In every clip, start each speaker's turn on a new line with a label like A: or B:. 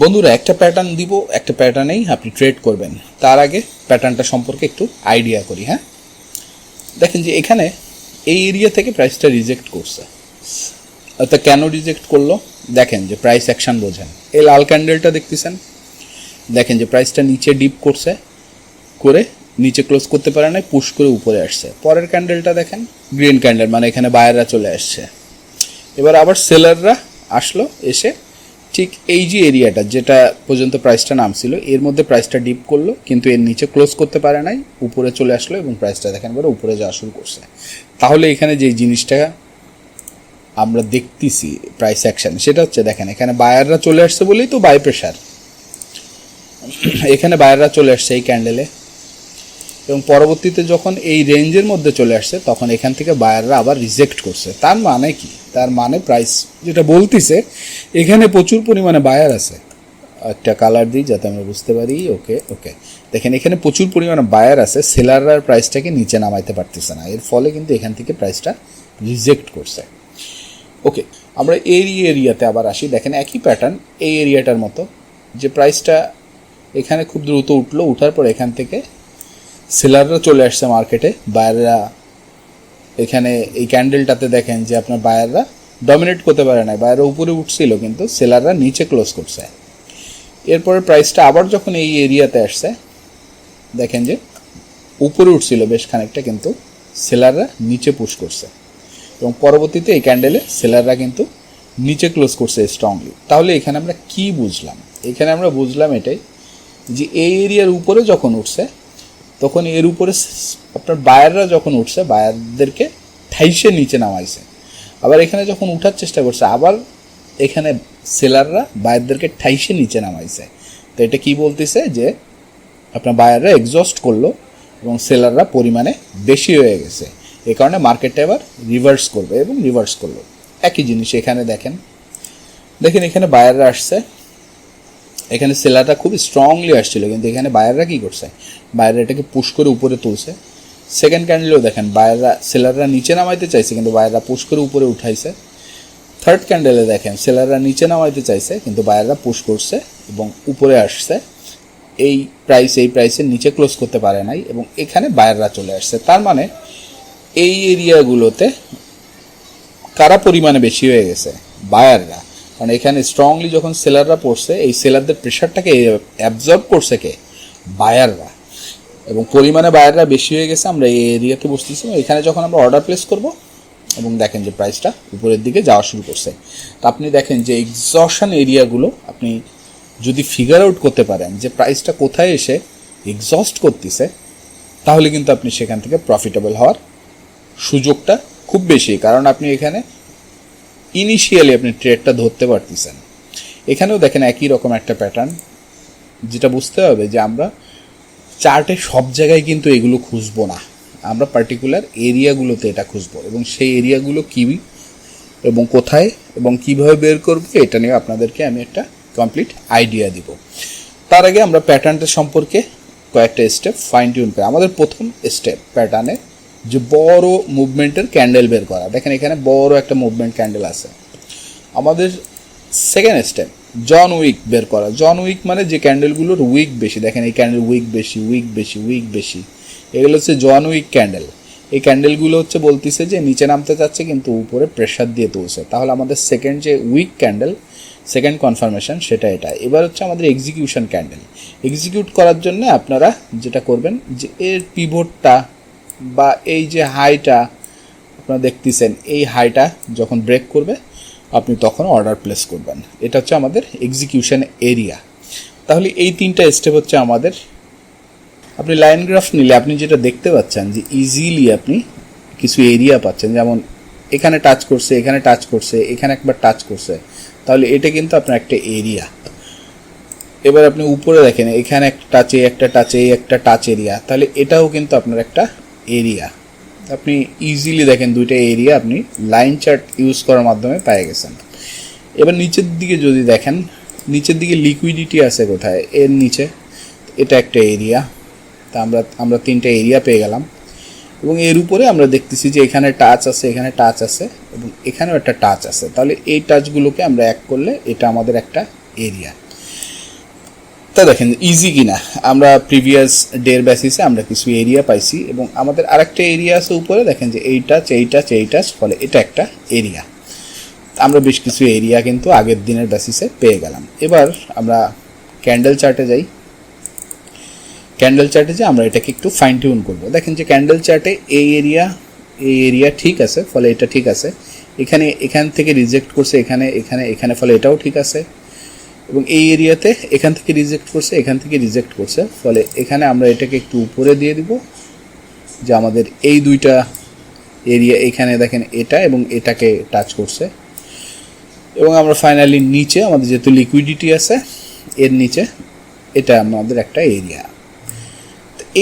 A: বন্ধুরা, একটা প্যাটার্ন দিব, একটা প্যাটার্নেই আপনি ট্রেড করবেন। তার আগে প্যাটার্নটা সম্পর্কে একটু আইডিয়া করি হ্যাঁ? দেখেন যে এখানে এই এরিয়া থেকে প্রাইসটা রিজেক্ট করছে। তা কেন রিজেক্ট করল? দেখেন যে প্রাইস অ্যাকশন বোঝেন। এই লাল ক্যান্ডেলটা দেখতেছেন? দেখেন যে প্রাইসটা নিচে ডিপ করছে, করে নিচে ক্লোজ করতে পারে না পুশ করে উপরে আসছে। পরের ক্যান্ডেলটা দেখেন গ্রিন ক্যান্ডেল মানে এখানে বায়াররা চলে আসছে। এবার আবার সেলাররা আসলো, এসে ঠিক এই যে এরিয়াটা, যেটা পর্যন্ত প্রাইসটা নামছিল, এর মধ্যে প্রাইসটা ডিপ করল, কিন্তু এর নিচে ক্লোজ করতে পারে নাই, উপরে চলে আসলো এবং প্রাইসটা দেখেন এবার উপরে যাওয়া শুরু করছে। তাহলে এখানে যে জিনিসটা আমরা দেখতেছি প্রাইস অ্যাকশন সেটা হচ্ছে দেখেন, এখানে বায়াররা চলে আসছে বলেই তো বাই প্রেশার এখানে বায়াররা চলে আসছে এই ক্যান্ডেলে এবং পরবর্তীতে যখন এই রেঞ্জের মধ্যে চলে আসছে, তখন এখান থেকে বায়াররা আবার রিজেক্ট করছে। তার মানে কি? তার মানে প্রাইস যেটা বলতিছে, এখানে প্রচুর পরিমাণে বায়ার আছে। একটা কালার দিই যাতে আমরা বুঝতে পারি ওকে ওকে দেখেন, এখানে প্রচুর পরিমাণে বায়ার আছে সেলাররা প্রাইসটাকে নিচে নামাইতে পারতেছে না। এর ফলে কিন্তু এখান থেকে প্রাইসটা রিজেক্ট করছে। ওকে আমরা এই এরিয়াতে আবার আসি। দেখেন, একই প্যাটার্ন এই এরিয়াটার মতো। যে প্রাইসটা এখানে খুব দ্রুত উঠল, উঠার পর এখান থেকে সেলাররা চলে আসছে মার্কেটে, বায়াররা এখানে এই ক্যান্ডেলটাতে দেখেন যে আপনার বায়াররা ডমিনেট করতে পারে না বায়াররা উপরে উঠছিল কিন্তু সেলাররা নিচে ক্লোজ করছে। এরপরে প্রাইসটা আবার যখন এই এরিয়াতে আসছে, দেখেন যে উপরে উঠছিল বেশ খানিকটা কিন্তু সেলাররা নিচে পুশ করছে। এবং পরবর্তীতে এই ক্যান্ডেলে সেলাররা কিন্তু নিচে ক্লোজ করছে স্ট্রংলি তাহলে এখানে আমরা কি বুঝলাম? এখানে আমরা বুঝলাম এটাই যে এই এরিয়ার উপরে যখন উঠছে তখন এর উপরে আপনার বায়াররা যখন উঠছে বায়ারদেরকে ঠাইসে নিচে নামাইছে। আবার এখানে যখন উঠার চেষ্টা করছে, আবার এখানে সেলাররা বায়ারদেরকে ঠাইসে নিচে নামাইছে। তো এটা কি বলতেছে যে, আপনার বায়াররা এক্সস্ট করল এবং সেলাররা পরিমাণে বেশি হয়ে গেছে। এই কারণে মার্কেটটা এবার রিভার্স করবে এবং রিভার্স করল। একই জিনিস এখানে দেখেন। দেখেন এখানে বায়াররা আসছে। এখানে সেলাররা খুব স্ট্রংলি আসছিল, কিন্তু এখানে বায়াররা কি করছে? বায়াররা এটাকে পুশ করে উপরে তুলছে। সেকেন্ড ক্যান্ডেলেও দেখেন, বায়াররা সেলাররা নিচে নামাইতে চাইছে, কিন্তু বায়াররা পুশ করে উপরে উঠাইছে। থার্ড ক্যান্ডেলে দেখেন, সেলাররা নিচে নামাইতে চাইছে, কিন্তু বায়াররা পুশ করছে এবং উপরে আসছে। এই প্রাইস এই প্রাইসের নিচে ক্লোজ করতে পারে নাই এবং এখানে বায়াররা চলে আসছে। তার মানে এই এরিয়াগুলোতে কারা পরিমাণে বেশি হয়ে গেছে? বায়াররা। কারণ এখানে স্ট্রংলি যখন সেলাররা পড়ছে, এই সেলারদের প্রেশারটাকে অ্যাবজর্ব করছে কে? বায়াররা এবং পরিমাণে বায়াররা বেশি হয়ে গেছে, আমরা এই এরিয়াতে বসতেছি। এখানে যখন আমরা অর্ডার প্লেস করব, এবং দেখেন যে প্রাইসটা উপরের দিকে যাওয়া শুরু করছে। তো আপনি দেখেন যে এক্সশন এরিয়াগুলো আপনি যদি ফিগার আউট করতে পারেন যে প্রাইসটা কোথায় এসে এক্সস্ট করতেছে, তাহলে কিন্তু আপনি সেখান থেকে প্রফিটেবল হওয়ার সুযোগটা খুব বেশি। কারণ আপনি এখানে ইনিশিয়ালি আপনি ট্রেডটা ধরতে পারতেছেন। এখানেও দেখেন একই রকম একটা প্যাটার্ন যেটা বুঝতে হবে যে আমরা চার্টে সব জায়গায় কিন্তু এগুলো খুঁজবো না। আমরা পার্টিকুলার এরিয়াগুলোতে এটা খুঁজবো এবং সেই এরিয়াগুলো কী এবং কোথায় এবং কীভাবে বের করব এটা নিয়ে আপনাদেরকে আমি একটা কমপ্লিট আইডিয়া দিব। তার আগে আমরা প্যাটার্নটা সম্পর্কে কয়েকটা স্টেপ ফাইন টিউন করি। আমাদের প্রথম স্টেপ প্যাটার্নে যে বড় মুভমেন্টের ক্যান্ডেল বের করা। দেখেন এখানে বড় একটা মুভমেন্ট ক্যান্ডেল আছে। আমাদের সেকেন্ড স্টেপ জন উইক বের করা। জন উইক মানে যে ক্যান্ডেলগুলোর উইক বেশি। দেখেন এই ক্যান্ডেল উইক বেশি উইক বেশি উইক বেশি। এগুলো হচ্ছে জন উইক ক্যান্ডেল এই ক্যান্ডেলগুলো হচ্ছে বলতেছে যে নিচে নামতে চাচ্ছে কিন্তু উপরে প্রেশার দিয়ে তুলছে। তাহলে আমাদের সেকেন্ড যে উইক ক্যান্ডেল সেকেন্ড কনফার্মেশন সেটা এটা। এবার হচ্ছে আমাদের এক্সিকিউশন ক্যান্ডেল এক্সিকিউট করার জন্য আপনারা যেটা করবেন যে এর পিভটটা বা এই যে হাইটা আপনারা দেখতেছেন, এই হাইটা যখন ব্রেক করবে, আপনি তখন অর্ডার প্লেস করবেন। এটা হচ্ছে আমাদের এক্সিকিউশন এরিয়া তাহলে এই তিনটা স্টেপ হচ্ছে আমাদের। আপনি লাইন গ্রাফ নিলে আপনি যেটা দেখতে পাচ্ছেন যে ইজিলি আপনি কিছু এরিয়া পাচ্ছেন, যেমন এখানে টাচ করছে, এখানে টাচ করছে, এখানে একবার টাচ করছে, তাহলে এটা কিন্তু আপনার একটা এরিয়া এবার আপনি উপরে দেখেন, এখানে একটা টাচে একটা টাচে একটা টাচ এরিয়া তাহলে এটাও কিন্তু আপনার একটা এরিয়া আপনি ইজিলি দেখেন দুইটা এরিয়া আপনি লাইন চার্ট ইউজ করার মাধ্যমে পেয়ে গেছেন। এবার নিচের দিকে যদি দেখেন, নিচের দিকে লিকুইডিটি আছে কোথায়? এর নিচে। এটা একটা এরিয়া তা আমরা আমরা তিনটা এরিয়া পেয়ে গেলাম। এবং এর উপরে আমরা দেখতেছি যে এখানে টাচ আছে, এখানে টাচ আছে এবং এখানেও একটা টাচ আছে। তাহলে এই টাচগুলোকে আমরা এক করলে এটা আমাদের একটা এরিয়া তা দেখেন ইজি কিনা? আমরা প্রিভিয়াস ডের বেসিসে আমরা কিছু এরিয়া পাইছি এবং আমাদের আরেকটা এরিয়া আছে উপরে, দেখেন যে এইটা এইটা এইটা ফলে এটা একটা এরিয়া আমরা বেশ কিছু এরিয়া কিন্তু আগের দিনের বেসিসে পেয়ে গেলাম। এবার আমরা ক্যান্ডেল চার্টে যাই। ক্যান্ডেল চার্টে যে আমরা এটাকে একটু ফাইন টিউন করব। দেখেন যে ক্যান্ডেল চার্টে এই এরিয়া এই এরিয়া ঠিক আছে, ফলে এটা ঠিক আছে। এখানে এখান থেকে রিজেক্ট করছে, এখানে এখানে এখানে, ফলে এটাও ঠিক আছে। এবং এই এরিয়াতে এখান থেকে রিজেক্ট করছে, এখান থেকে রিজেক্ট করছে। ফলে এখানে আমরা এটাকে একটু উপরে দিয়ে দিব, যে আমাদের এই দুইটা এরিয়া, এখানে দেখেন এটা এবং এটাকে টাচ করছে। এবং আমরা ফাইনালি নিচে, আমাদের যেহেতু লিকুইডিটি আছে, এর নিচে এটা আমাদের একটা এরিয়া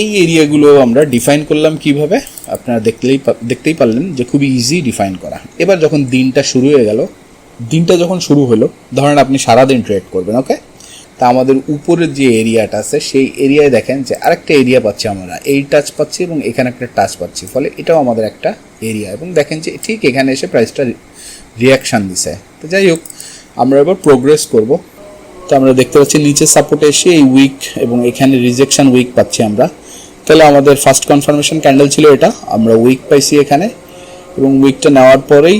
A: এই এরিয়াগুলো আমরা ডিফাইন করলাম কীভাবে? আপনারা দেখলেই দেখতেই পারলেন যে খুবই ইজি ডিফাইন করা। এবার যখন দিনটা শুরু হয়ে গেল দিনটা যখন শুরু হলো, ধরেন আপনি সারাদিন ট্রেড করবেন ওকে তা আমাদের উপরের যে এরিয়াটা আছে, সেই এরিয়ায় দেখেন যে আরেকটা এরিয়া পাচ্ছি আমরা। এই টাচ পাচ্ছি এবং এখানে একটা টাচ পাচ্ছি। ফলে এটাও আমাদের একটা এরিয়া এবং দেখেন যে ঠিক এখানে এসে প্রাইসটা রিয়াকশান দিছে। তো যাই হোক, আমরা এবার প্রোগ্রেস করব। তো আমরা দেখতে পাচ্ছি নিচে সাপোর্টে এসে এই উইক এবং এখানে রিজেকশন উইক পাচ্ছি আমরা। তাহলে আমাদের ফার্স্ট কনফার্মেশন ক্যান্ডেল ছিল এটা। আমরা উইক পাইছি এখানে। এবং উইকটা নেওয়ার পরেই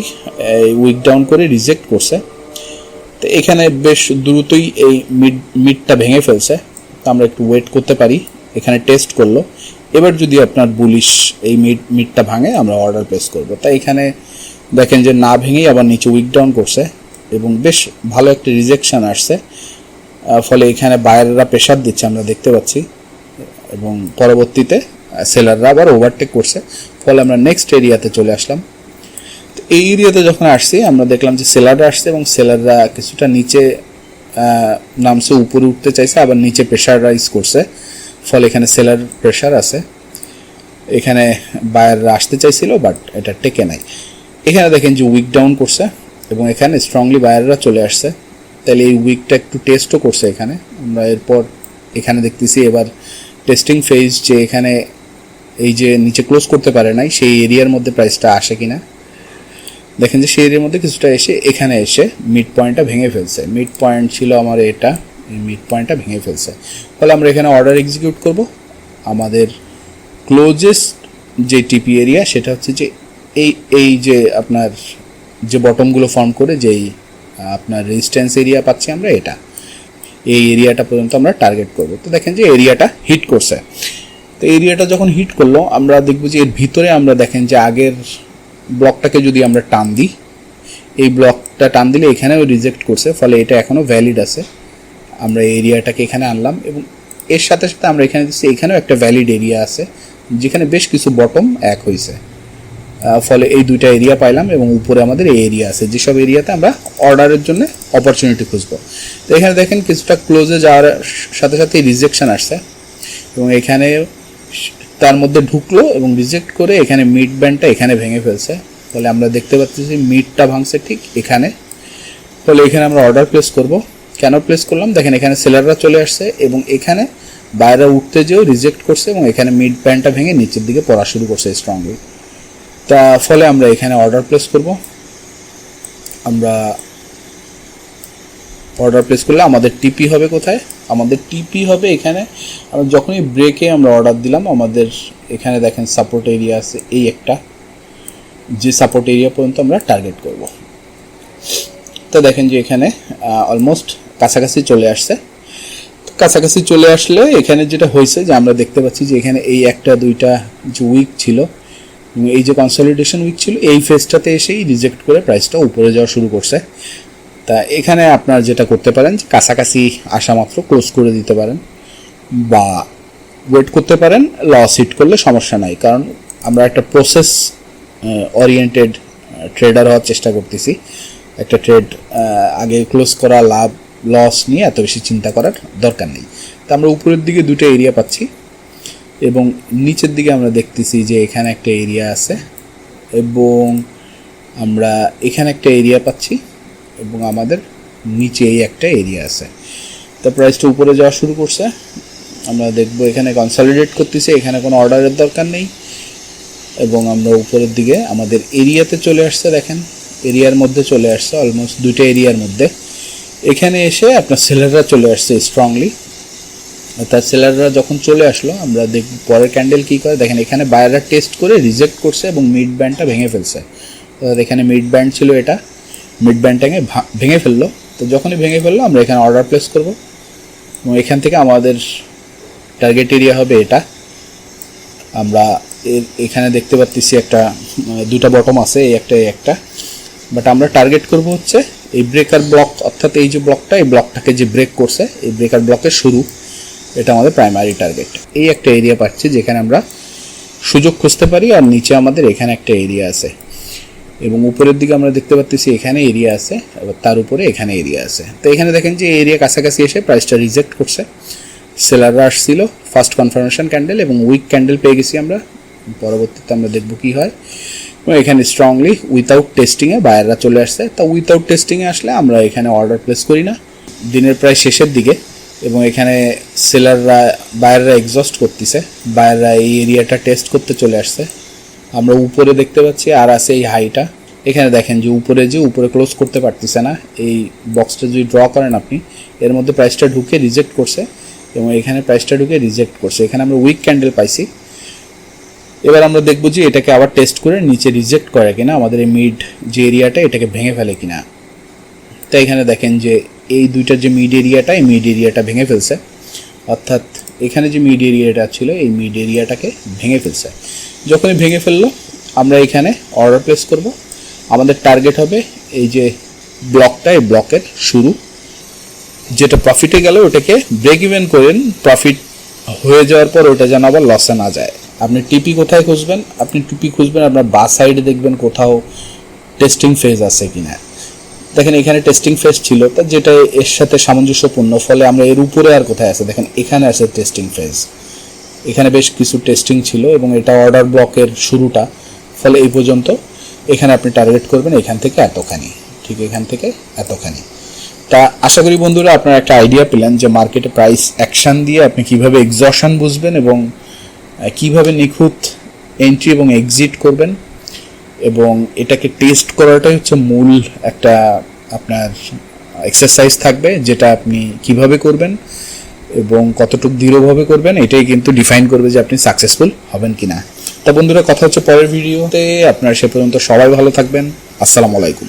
A: উইক ডাউন করে রিজেক্ট করছে। তো এখানে বেশ দ্রুতই এই মিড মিডটা ভেঙে ফেলছে। তো আমরা একটু ওয়েট করতে পারি। এখানে টেস্ট করল। এবার যদি আপনার বুলিশ এই মিড মিডটা ভাঙে, আমরা অর্ডার প্লেস করব। তাই এখানে দেখেন যে না ভেঙেই আবার নিচে উইক ডাউন করছে এবং বেশ ভালো একটা রিজেকশন আসছে। ফলে এখানে বায়াররা প্রেশার দিচ্ছে, আমরা দেখতে পাচ্ছি। এবং পরবর্তীতে সেলাররা আবার ওভারটেক করছে। ফলে আমরা নেক্সট এরিয়াতে চলে আসলাম। তো এই এরিয়াতে যখন আসছি, আমরা দেখলাম যে সেলাররা আসছে এবং সেলাররা কিছুটা নিচে নামছে, উপরে উঠতে চাইছে, আবার নিচে প্রেশার রাইজ করছে। ফলে এখানে সেলার প্রেশার আছে। এখানে বায়াররা আসতে চাইছিল বাট এটা টেকে নাই। এখানে দেখেন যে উইক ডাউন করছে এবং এখানে স্ট্রংলি বায়াররা চলে আসছে। তাহলে এই উইকটা একটু টেস্টও করছে এখানে। আমরা এরপর এখানে দেখতেছি, এবার টেস্টিং ফেজ যে এখানে এই যে নিচে ক্লোজ করতে পারে নাই, সেই এরিয়ার মধ্যে প্রাইসটা আসে কিনা? দেখেন যে সেই এরিয়ার মধ্যে কিছুটা এসে এখানে এসে মিড পয়েন্টটা ভেঙে ফেলছে। মিড পয়েন্ট ছিল আমার এটা মিড পয়েন্টটা ভেঙে ফেলছে। ফলে আমরা এখানে অর্ডার এক্সিকিউট করব। আমাদের ক্লোজেস্ট যে টিপি এরিয়া সেটা হচ্ছে যে এই এই যে আপনার যে বটমগুলো ফর্ম করে, যেই আপনার রেজিস্ট্যান্স এরিয়া পাচ্ছি আমরা এটা। এই এরিয়াটা পর্যন্ত আমরা টার্গেট করব। তো দেখেন যে এরিয়াটা হিট করছে। তো এরিয়াটা যখন হিট করল, আমরা দেখব যে এর ভিতরে আমরা দেখেন যে আগের ব্লকটাকে যদি আমরা টান দিই, এই ব্লকটা টান দিলে এখানেও রিজেক্ট করছে, ফলে এটা এখনও ভ্যালিড আছে। আমরা এরিয়াটাকে এখানে আনলাম এবং এর সাথে সাথে আমরা এখানে দিচ্ছি এখানেও একটা ভ্যালিড এরিয়া আছে, যেখানে বেশ কিছু বটম এক হয়েছে ফলে এই দুইটা এরিয়া পাইলাম এবং উপরে আমাদের এই এরিয়া আছে। যেসব এরিয়াতে আমরা অর্ডারের জন্য অপরচুনিটি খুঁজবো। তো এখানে দেখেন কিছুটা ক্লোজে যাওয়ার সাথে সাথে রিজেকশন আসছে এবং এখানে তার মধ্যে ঢুকলো এবং রিজেক্ট করে এখানে মিড ব্যান্ডটা এখানে ভেঙে ফেলছে। ফলে আমরা দেখতে পাচ্ছি যে মিডটা ভাঙছে ঠিক এখানে। ফলে এখানে আমরা অর্ডার প্লেস করব। কেন প্লেস করলাম? দেখেন এখানে সেলাররা চলে আসছে এবং এখানে বাইরে উঠতে যেও রিজেক্ট করছে এবং এখানে মিড প্যান্টটা ভেঙে নিচের দিকে পড়া শুরু করছে স্ট্রংলি তা ফলে আমরা এখানে অর্ডার প্লেস করব। আমরা অর্ডার প্লেস করলে আমাদের টিপি হবে কোথায়? আমাদের টিপি হবে এখানে। আমরা যখনই ব্রেকে আমরা অর্ডার দিলাম, আমাদের এখানে দেখেন সাপোর্ট এরিয়া আছে এই একটা। যে সাপোর্ট এরিয়া পর্যন্ত আমরা টার্গেট করব। তো দেখেন যে এখানে অলমোস্ট কাছাকাছি চলে আসছে। কাছাকাছি চলে আসলে এখানে যেটা হয়েছে যে আমরা দেখতে পাচ্ছি যে এখানে এই একটা, দুইটা যে উইক ছিল এই যে কনসলিডেশন উইক ছিল, এই ফেজটাতে এসেই রিজেক্ট করে প্রাইসটা উপরে যাওয়া শুরু করছে। তা এখানে আপনার যেটা করতে পারেন যে কাছাকাছি আসা মাত্র ক্লোজ করে দিতে পারেন বা ওয়েট করতে পারেন লস হিট করলে সমস্যা নাই। কারণ আমরা একটা প্রসেস ওরিয়েন্টেড ট্রেডার হওয়ার চেষ্টা করতেছি। একটা ট্রেড আগে ক্লোজ করা, লাভ লস নিয়ে এত বেশি চিন্তা করার দরকার নেই। তা আমরা উপরের দিকে দুটো এরিয়া পাচ্ছি এবং নিচের দিকে আমরা দেখতেছি যে এখানে একটা এরিয়া আছে এবং আমরা এখানে একটা এরিয়া পাচ্ছি। এবং আমাদের নিচে এই একটা এরিয়া আছে। তো প্রাইসটা উপরে যাওয়া শুরু করছে। আমরা দেখব এখানে কনসলিডেট করতেছি, এখানে কোনো অর্ডারের দরকার নেই। এবং আমরা উপরের দিকে আমাদের এরিয়াতে চলে আসছে, দেখেন। এরিয়ার মধ্যে চলে আসছে অলমোস্ট দুইটা এরিয়ার মধ্যে। এখানে এসে আপনার সেলাররা চলে আসছে স্ট্রংলি তার সেলাররা যখন চলে আসলো, আমরা দেখ, পরের ক্যান্ডেল কী করে? দেখেন, এখানে বায়াররা টেস্ট করে রিজেক্ট করছে এবং মিড ব্যান্ডটা ভেঙে ফেলছে। অর্থাৎ এখানে মিড ব্যান্ড ছিল এটা। মিড ব্যান্ডটাকে ভেঙে ফেলল। তো যখনই ভেঙে ফেলল, আমরা এখানে অর্ডার প্লেস করব। এবং এখান থেকে আমাদের টার্গেট এরিয়া হবে এটা। আমরা এর, এখানে দেখতে পাচ্ছি একটা দুটা বটম আছে, এই একটা এই একটা। বাট আমরা টার্গেট করব হচ্ছে এই ব্রেকার ব্লক অর্থাৎ এই যে ব্লকটা এই ব্লকটাকে যে ব্রেক করছে, এই ব্রেকার ব্লকের শুরু। এটা আমাদের প্রাইমারি টার্গেট এই একটা এরিয়া পাচ্ছি যেখানে আমরা সুযোগ খুঁজতে পারি, আর নিচে আমাদের এখানে একটা এরিয়া আছে। এবং উপরের দিকে আমরা দেখতে পাচ্ছি এখানে এরিয়া আছে এবার তার উপরে এখানে এরিয়া আছে। তো এখানে দেখেন যে এরিয়া কাছাকাছি এসে প্রাইসটা রিজেক্ট করছে। সেলাররা আসছিল ফার্স্ট কনফার্মেশন ক্যান্ডেল এবং উইক ক্যান্ডেল পেয়ে গেছি আমরা। পরবর্তীতে আমরা দেখব কি হয়। এবং এখানে স্ট্রংলি উইথাউট টেস্টিংয়ে বায়াররা চলে আসছে। তা উইথাউট টেস্টিংয়ে আসলে আমরা এখানে অর্ডার প্লেস করি না। দিনের প্রায় শেষের দিকে এবং এখানে সেলাররা বায়াররা এক্সস্ট করতেছে। বায়াররা এই এরিয়াটা টেস্ট করতে চলে আসছে। আমরা উপরে দেখতে পাচ্ছি আর আছে এই হাইটা এখানে দেখেন যে উপরে যে উপরে ক্লোজ করতে পারতেছে না, এই বক্সটা যদি ড্র করেন আপনি, এর মধ্যে প্রাইসটা ঢুকে রিজেক্ট করছে এবং এখানে প্রাইসটা ঢুকে রিজেক্ট করছে। এখানে আমরা উইক ক্যান্ডেল পাইছি। এবার আমরা দেখব যে এটাকে আবার টেস্ট করে নিচে রিজেক্ট করে কিনা, আমাদের এই মিড যে এরিয়াটা এটাকে ভেঙে ফেলে কিনা। তো এখানে দেখেন যে এই দুইটার যে মিড এরিয়াটা এই মিড এরিয়াটা ভেঙে ফেলছে। অর্থাৎ এখানে যে মিড এরিয়াটা ছিল, এই মিড এরিয়াটাকে ভেঙে ফেলছে। যখনই ভেঙে ফেলল, আমরা এখানে অর্ডার প্লেস করব। আমাদের টার্গেট হবে এই যে ব্লকটা এই ব্লকের শুরু। যেটা প্রফিটে গেলে, ওটাকে ব্রেক ইভেন করেন প্রফিট হয়ে যাওয়ার পর ওটা যেন আবার লসে না যায়। আপনি টিপি কোথায় খুঁজবেন? আপনি টিপি খুঁজবেন, আপনার বা সাইডে দেখবেন কোথাও টেস্টিং ফেজ আছে কিনা। দেখেন, এখানে টেস্টিং ফেজ ছিল, তা যেটা এর সাথে সামঞ্জস্যপূর্ণ, ফলে আমরা এর উপরে আর কোথায় আছে? দেখেন, এখানে আছে টেস্টিং ফেজ এখানে বেশ কিছু টেস্টিং ছিল এবং এটা অর্ডার ব্লকের শুরুটা। ফলে এই পর্যন্ত এখানে আপনি টার্গেট করবেন এখান থেকে এতখানি। ঠিক এখান থেকে এতখানি। তা আশা করি বন্ধুরা আপনারা একটা আইডিয়া পেলেন যে মার্কেটে প্রাইস অ্যাকশন দিয়ে আপনি কীভাবে এক্সশন বুঝবেন এবং কীভাবে নিখুঁত এন্ট্রি এবং এক্সিট করবেন। এবং এটাকে টেস্ট করাটাই হচ্ছে মূল একটা আপনার এক্সারসাইজ থাকবে, যেটা আপনি কীভাবে করবেন। এবং কতটুকু দৃঢ়ভাবে করবেন, এটাই কিন্তু ডিফাইন করবে যে আপনি সাকসেসফুল হবেন কিনা। তা বন্ধুরা, কথা হচ্ছে পরের ভিডিওতে আপনারা সে পর্যন্ত সবাই ভালো থাকবেন। আসসালামু আলাইকুম।